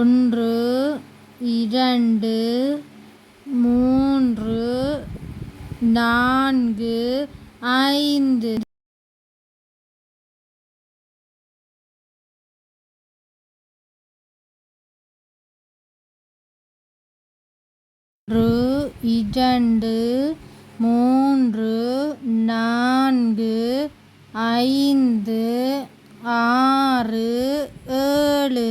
ஒன்று இரண்டு மூன்று நான்கு ஐந்து. இரண்டு மூன்று நான்கு ஐந்து ஆறு ஏழு.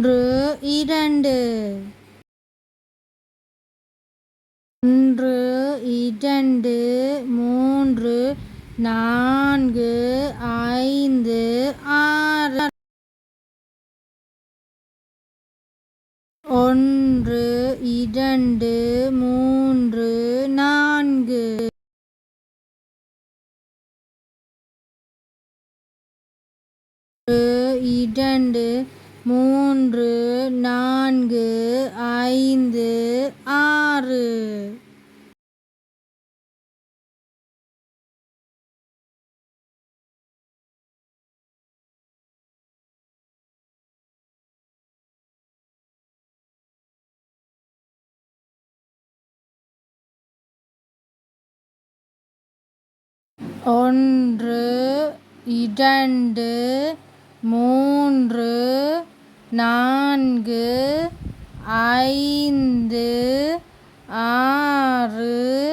ஒன்று இரண்டு. ஒன்று இரண்டு மூன்று நான்கு ஐந்து ஆறு. ஒன்று இரண்டு மூன்று நான்கு. இரண்டு மூன்று நான்கு ஐந்து ஆறு. ஒன்று இரண்டு மூன்று நான்கு ஐந்து ஆறு